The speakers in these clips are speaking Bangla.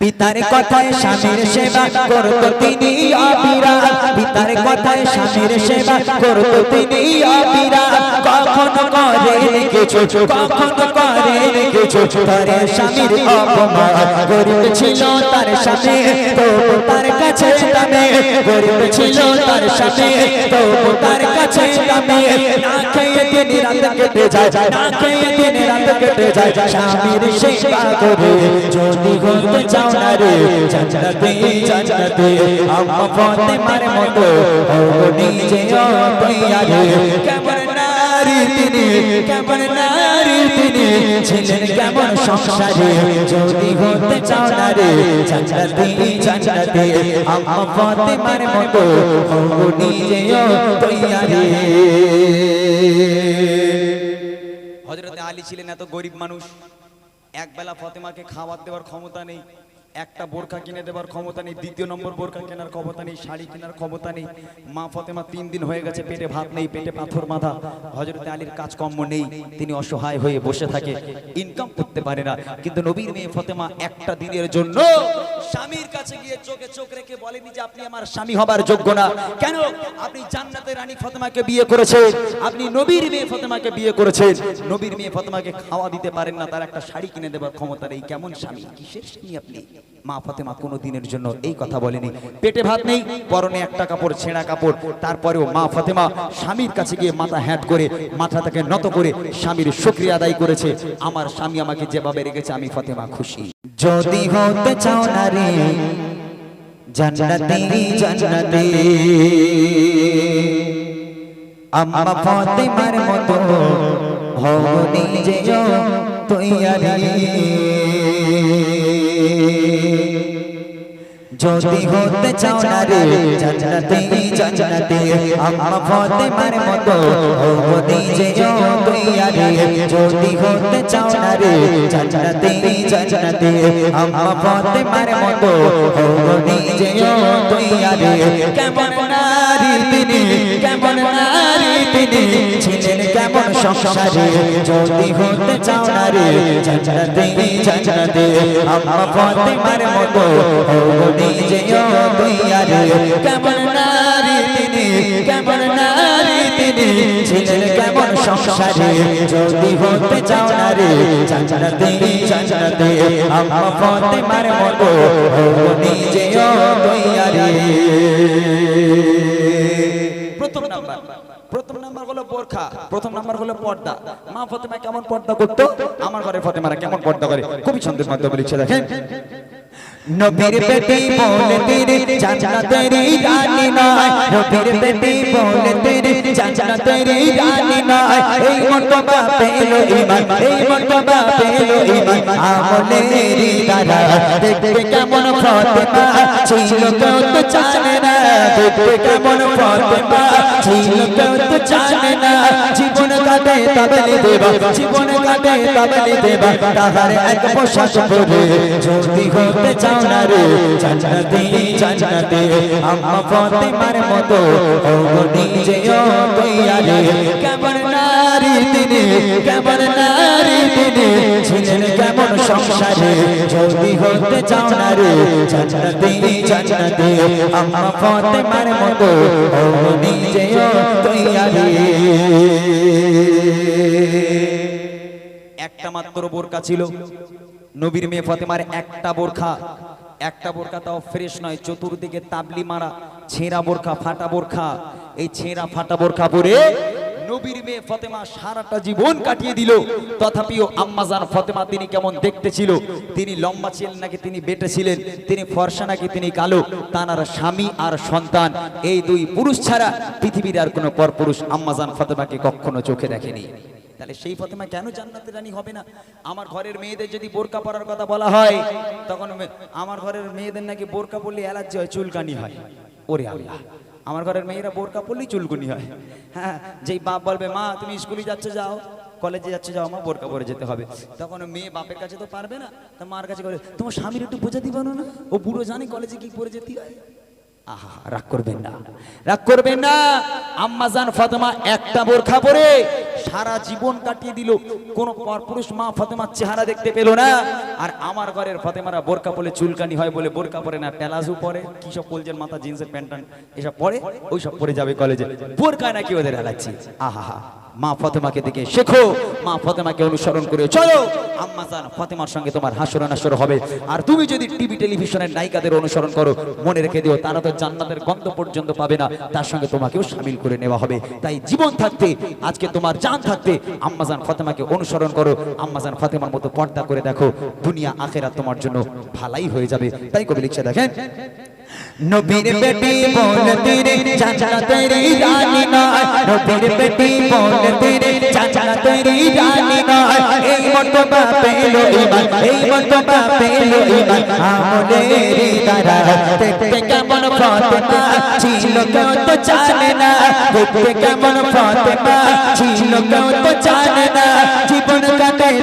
পিতার কথায় স্বামীর সেবা করত তিনি অবিরা পিতার কথায় স্বামীর সেবা করত তিনি অবিরা কখন করে কিছু কখন করে কিছু তার স্বামীর অপমান গরিব ছিল তার স্বামী তো তার কাছে দামে গরিব তার স্বামী তো তার কাছে দামে না খেয়ে দিন রাত কেটে যায় না খেয়ে দিন রাত কেটে যায় স্বামীর সেবা করে যদি হতে চাও না রে জান্নাতে জান্নাতে আম্মা ফাতেমার মতো হও নিজে তৈয়ারে কেমন নারী তিনি কেমন নারী তিনি ছিলেন কেমন সংসারে? যদি হতে চাও না রে আম্মা ফাতেমার মতো হও নিজেও তৈয়ারি। হজরতে আলী ছিলেন এত গরিব মানুষ। একবেলা ফতেমাকে খাবার দেওয়ার ক্ষমতা নেই। একটা বোরকা কিনে দেওয়ার ক্ষমতা নেই, দ্বিতীয় নম্বর বোরকা কেনার ক্ষমতা নেই, শাড়ি কেনার ক্ষমতা নেই। মা ফতেমা তিন দিন হয়ে গেছে, পেটে ভাত নেই, পেটে পাথর বাঁধা। হজরতে আলীর কাজকর্ম নেই, তিনি অসহায় হয়ে বসে থাকে। ইনকাম করতে পারে না, কিন্তু নবীর মেয়ে ফতেমা একটা দিনের জন্য স্বামীর কাছে গিয়ে চোখে চোখ রেখে বলেনি যে আপনি আমার স্বামী হবার যোগ্য না। কেন? আপনি জান্নাতের রানী ফতেমাকে বিয়ে করেছেন, আপনি নবীর মেয়ে ফতেমাকে বিয়ে করেছেন। নবীর মেয়ে ফতেমাকে খাওয়া দিতে পারেন না, তার একটা শাড়ি কিনে দেবার ক্ষমতা নেই। কেমন স্বামী? কিসের স্বামী আপনি? মা ফতেমা কোনো দিনের জন্য এই কথা বলেনি। পেটে ভাত নেই, পরনে একটা কাপড়, ছেঁড়া কাপড়। তারপরেও মা ফতেমা স্বামীর কাছে গিয়ে মাথা হ্যাট করে, মাথাটাকে নত করে স্বামীর শুক্রিয়া আদায় করেছে। আমার স্বামী আমাকে যেভাবে রেখেছে, আমি ফতেমা খুশি। যদি হতে চাও না রে জান্নাতে জান্নাতে। আম্মা ফাতেমার মতো হও নিজে তৈয়ারি। যদি হতে চাও না রে জান্নাতে জান্নাতে আম্মা ফাতেমার মতো হও নিজে তৈয়ারি যদি হতে চাও না রে জান্নাতে জান্নাতে আম্মা ফাতেমার মতো হও নিজে তৈয়ারি কেমন নারী তিনি কেমন নারী তিনি ছিলেন কেমন সংসারে যদি হতে চাও না রে জান্নাতে জান্নাতে আম্মা ফাতেমার মতো হও নিজে তৈয়ারি। কেমন নারী তিনি, কেমন নারী তিনি, ছিলেন কেমন সংসারে? যদি হতে চাও না রে, জান্নাতে জান্নাতে আম্মা ফাতেমার মতো নিজে তৈয়ারি। প্রথম নাম্বার প্রথম নাম্বার। হলো প্রথম নাম্বার হলো পর্দা। মা ফতেমা কেমন পর্দা করতো? আমার ঘরে ফতেমারা কেমন পর্দা করে? খুবই ছন্দের মাধ্যমে লিখছে দেখেন। নবীর বেটি বলে তেরে জান্নাতের রানী নয়। নবীর বেটি বলে তেরে জান্নাতের রানী নয়। এই মর্তবা পেল ঈমান এই মর্তবা পেল ঈমান। আমলের দ্বারা দেখতে কেমন ফাতেমা। ছিল তো জানে না দেখতে কেমন ফাতেমা। ছিল তো জানে না জীবন কাটে তাবলি দেবা জীবন কাটে তাবলি দেবা। তাহার এক পোশাক পরে যদি হতে চাও না রে জান্নাতে জান্নাতে। আম্মা ফাতেমার মতো ও নিজে তৈয়ারে কেমন নারী তিনি কেমন নারী তিনি ছিলেন কেমন সংসারে? যদি হতে চাও না রে, জান্নাতে জান্নাতে। আম্মা ফাতেমার মতো ও নিজে তৈয়ারে একটা মাত্র বোরকা ছিল। নবীর মেয়ে ফতেমার একটা বোরখা একটা বোরখা তাও ফ্রেশ নয়, চতুর্দিকে তাবলি মারা, ছেঁড়া বোরখা, ফাটা বোরখা। এই ছেঁড়া, ফাটা বোরখা পরে নবীর মেয়ে ফতেমা সারাটা জীবন কাটিয়ে দিল। তথাপিও আম্মাজান ফতেমা তিনি কেমন দেখতে ছিল? তিনি লম্বা ছিলেন নাকি তিনি বেটে ছিলেন? তিনি ফর্সা নাকি তিনি কালো? তার স্বামী আর সন্তান। এই দুই পুরুষ ছাড়া পৃথিবীর আর কোনো পরপুরুষ আম্মাজান ফতেমাকে কখনো চোখে দেখেনি। তাহলে সেই ফতেমা কেন জান্নাতের রানী হবে না? আমার ঘরের মেয়েদের যদি বোরকা পরার কথা বলা হয়, তখন আমার ঘরের মেয়েদের নাকি বোরকা পরলে অ্যালার্জি হয়, চুলকানি হয়। ওরে আল্লাহ। আমার ঘরের মেয়েরা বোরকা পরলেই চুলকুনি হয়। হ্যাঁ যেই বাপ বলবে, মা, তুমি স্কুলে যাচ্ছে, যাও। কলেজে যাচ্ছে, যাও, আমার বোরকা পরে যেতে হবে। তখন মেয়ে বাপের কাছে তো পারবে না। তা মার কাছে করে, তোমার স্বামীর একটু বোঝা দিবা না ও বুড়ো জানে কলেজে কি পরে যেতে হয়? আহা, রাগ করবেন না। রাগ করবেন না। আম্মাজান ফাতেমা একটা বোরখা পরে সারা জীবন কাটিয়ে দিল। কোন পরপুরুষ মা ফতেমার চেহারা দেখতে পেল না। আর আমার ঘরের ফতেমারা বোরকা পরে চুলকানি হয় বলে বোরকা পরে না, প্যালাজু পরে। কি সব বলছেন মাথা, জিন্সের প্যান্ট এসব পরে? ওইসব পরে যাবে কলেজে। বোরকা নাকি ওদের এলাচ্ছি আহা। মা ফতেমাকে দেখে শেখো, মা ফতেমাকে অনুসরণ করে চলো। আম্মা জান ফতেমার সঙ্গে তোমার হাসর নাসর হবে। আর তুমি যদি টিভি, টেলিভিশনের নায়িকাদের অনুসরণ করো, মনে রেখে দিও, তারা তো জান্নাতের গন্ধ পর্যন্ত পাবে না। তার সঙ্গে তোমাকেও সামিল করে নেওয়া হবে। তাই জীবন থাকতে, আজকে তোমার জান থাকতে আম্মাজান ফতেমাকে অনুসরণ করো। আম্মাজান ফতেমার মতো পর্দা করে দেখো। দুনিয়া আখেরা তোমার জন্য ভালাই হয়ে যাবে। তাই কবি লিখছে দেখেন নবীর বেটি বল তেরে চাচা তেরি রানী নয় নবীর বেটি বল তেরে চাচা তেরি রানী নয় এই মতবা পেল ইমান এই মতবা পেল ইমান আমলের দ্বারা দেখতে কেমন ফাতেমা ছিল কেউ তো জানে না দেখতে কেমন ফাতেমা ছিল কেউ তো জানে না জীবন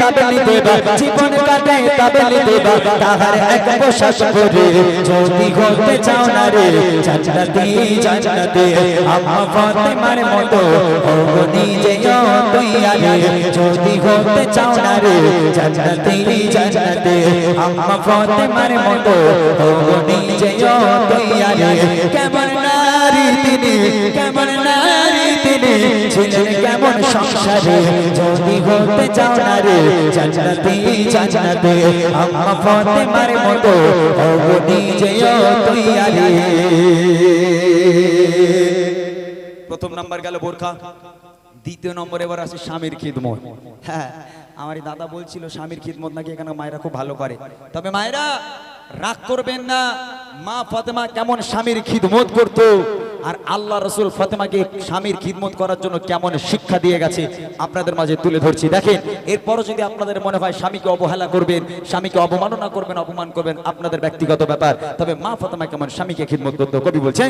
কাটে তাবলি দেবা। জীবন কাটে তাবলি দেবা। তাহার এক বসাস করে যদি হতে চাও না রে, জান্নাতে জান্নাতে। আম্মা ফাতেমার মতো ও নিজে তৈয়ারে। যদি হতে চাও না রে, জান্নাতে জান্নাতে। আম্মা ফাতেমার মতো ও নিজে তৈয়ারে। কেমন নারী তিনি, কেমন নারী সংসারে যদি হতে চাও না রে জান্নাতে জান্নাতে আম্মা ফাতেমার মতো ও নিজে তৈয়ারে। প্রথম নাম্বার গেল বোরখা। দ্বিতীয় নম্বর এবার আছে স্বামীর খিদমত। হ্যাঁ আমার এই দাদা বলছিল স্বামীর খিদমত নাকি এখানে মায়েরা খুব ভালো করে। তবে মায়েরা রাগ করবেন না মা ফাতেমা কেমন স্বামীর খিদমত করত। আর আল্লাহ রসুল ফাতেমাকে স্বামীর খিদমত করার জন্য কেমন শিক্ষা দিয়ে গেছে, আপনাদের মাঝে তুলে ধরছি। দেখেন, এরপরও যদি আপনাদের মনে হয় স্বামীকে অবহেলা করবেন, স্বামীকে অবমাননা করবেন, অপমান করবেন, আপনাদের ব্যক্তিগত ব্যাপার, তবে মা ফাতেমা কেমন স্বামীকে খিদমত করতো? কবি বলছে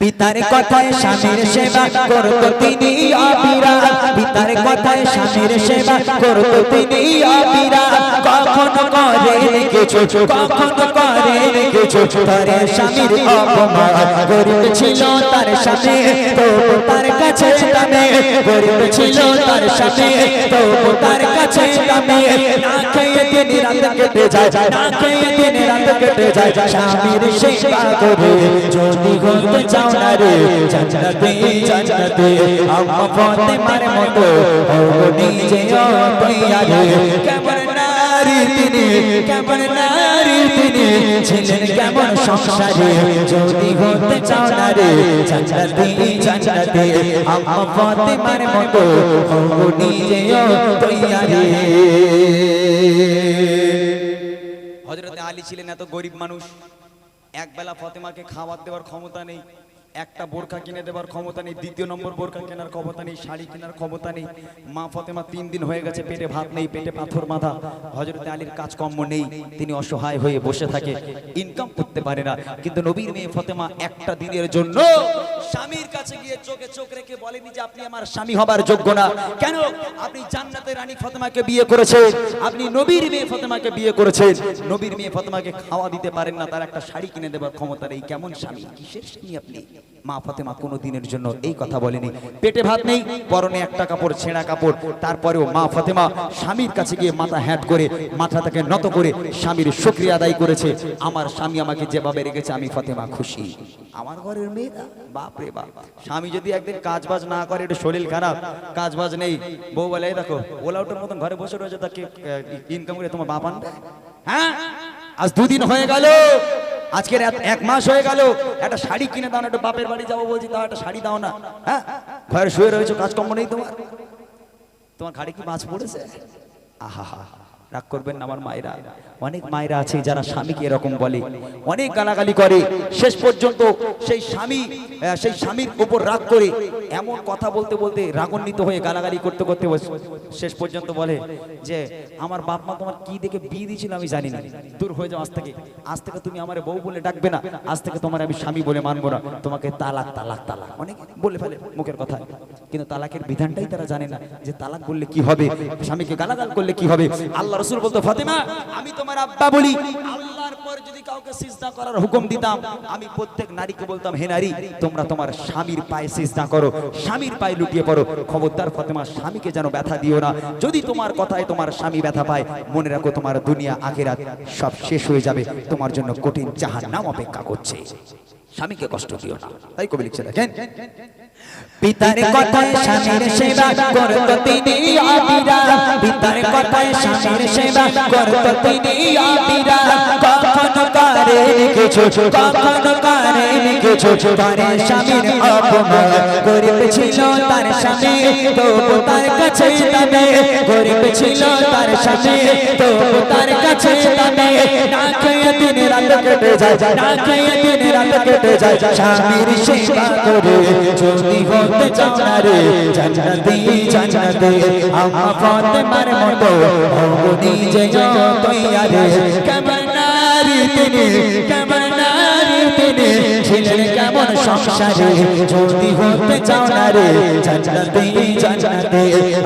পিতার কথায় স্বামীর সেবা করত তিনি অবিরা। পিতার কথায় স্বামীর সেবা করত তিনি অবিরা। কখন করে কিছু কখন করে কিছু তার স্বামীর অপমান গরিব ছিল তার স্বামী। তো তার কাছে দামে গরিব ছিল তার স্বামী। তো তার কাছে দামে না খেয়ে দিন রাত কেটে যায়, না খেয়ে দিন রাত কেটে যায়। স্বামীর সেবা করে যদি হতে চাও না মতো নিজে কেমন নারী তিনি, কেমন নারী তিনি? ছিলেন কেমন সংসারে? যদি হতে মতো নিজে আলী ছিলেন এত গরিব মানুষ। এক বেলা ফতেমাকে খাবার দেওয়ার ক্ষমতা নেই। একটা বোরখা কিনে দেওয়ার ক্ষমতা নেই, দ্বিতীয় নম্বর বোরখা কেনার ক্ষমতা নেই, শাড়ি কেনার ক্ষমতা নেই। মা ফতেমা তিন দিন হয়ে গেছে, পেটে ভাত নেই, পেটে পাথর মাথা হজরতে আলীর কাজকর্ম নেই, তিনি অসহায় হয়ে বসে থাকে। ইনকাম করতে পারে না, কিন্তু নবীর মেয়ে ফতেমা একটা দিনের জন্য স্বামীর কাছে গিয়ে চোখে চোখ রেখে বলেনি যে, আপনি আমার স্বামী হবার যোগ্য না। কেন? আপনি জান্নাতের রানী ফতেমাকে বিয়ে করেছেন, আপনি নবীর মেয়ে ফতেমাকে বিয়ে করেছেন। নবীর মেয়ে ফতেমাকে খাওয়া দিতে পারেন না, তার একটা শাড়ি কিনে দেবার ক্ষমতা নেই। কেমন স্বামী? কিসের স্বামী আপনি? মা ফতেমা কোনো দিনের জন্য এই কথা বলেনি। পেটে ভাত নেই, পরনে একটা কাপড়, ছেঁড়া কাপড়। তারপরেও মা ফতেমা স্বামীর কাছে গিয়ে মাথা হ্যাট করে, মাথাটাকে নত করে স্বামীর শুক্রিয়া আদায় করেছে। আমার স্বামী আমাকে যেভাবে রেখেছে, আমি ফতেমা খুশি। আমার ঘরের মেয়েরা, বাপ রে বাপ। স্বামী যদি একদিন কাজ বাজ না করে, একটু শরীর খারাপ কাজ বাজ নেই। বউ বলে, "এই দেখো, ওলা উঠোর মতন ঘরে বসে রয়েছে তাকে ইনকাম করে তোমার বাপ আনবে? হ্যাঁ? আজ দুদিন হয়ে গেল। আজকের এক- মাস হয়ে গেল। একটা শাড়ি কিনে দাও না, একটু বাপের বাড়ি যাব বলছি, তাও একটা শাড়ি দাও না। হ্যাঁ? ঘরে শুয়ে রয়েছে, কাজকর্ম নেই তোমার? তোমার ঘাড়ে কি মাছ পড়েছে? আহা হা হা রাগ করবেন আমার মায়েরা। অনেক মায়েরা আছে যারা স্বামীকে এরকম বলে। অনেক গালাগালি করে। শেষ পর্যন্ত সেই স্বামী সেই স্বামীর উপর রাগ করে। এমন কথা বলতে বলতে রাগান্বিত হয়ে গালাগালি করতে করতে শেষ পর্যন্ত বলে যে, আমার বাপ মা তোমার কি দেখে বিয়ে দিয়েছিল আমি জানি না। দূর হয়ে যাও আজ থেকে। আজ থেকে তুমি আমার বউ বলে ডাকবে না। আজ থেকে তোমার আমি স্বামী বলে মানবো না। তোমাকে তালাক তালাক তালাক। অনেক বলে ফেলে মুখের কথা কিন্তু তালাকের বিধানটাই তারা জানে না যে তালাক বললে কি হবে? স্বামীকে গালাগাল করলে কি হবে? আল্লাহ রসুল বলতো, ফাতেমা, আমি তোমার আব্বা বলি। পরে যদি কাউকে করার হুকুম দিতাম, আমি প্রত্যেক নারীকে বলতাম, হে তোমরা তোমার স্বামীর পায়ে করো, স্বামীর পায়ে লুটিয়ে খবরদার স্বামীকে যেন ব্যথা দিও না। যদি তোমার কথায় তোমার স্বামী ব্যথা পায়, মনে রাখো তোমার দুনিয়া, আখেরাত সব শেষ হয়ে যাবে। তোমার জন্য কঠিন জাহান্নাম অপেক্ষা করছে। স্বামীকে কষ্ট দিও না। তাই কবি লিখছে, দেখেন? পিতার কথায় স্বামীর সেবা করত তিনি আবিরা। পিতার কথায় স্বামীর সেবা করত তিনি আবিরা। কখনো কারে কিছু কখনো কারে কিছু। করে স্বামীর অপমান গরিব ছিল তার তার তার তার কেমন তিনি কেমন নারী তিনি ছিলেন কেমন সংসারে? যদি হতে চাও না রে, জান্নাতি, জান্নাতে।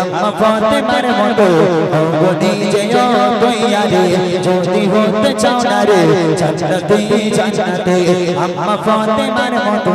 আমা ফাতেমার মতো হব নিজে যতই আরে যদি হতে চাও না রে, জান্নাতি, জান্নাতে। মতো।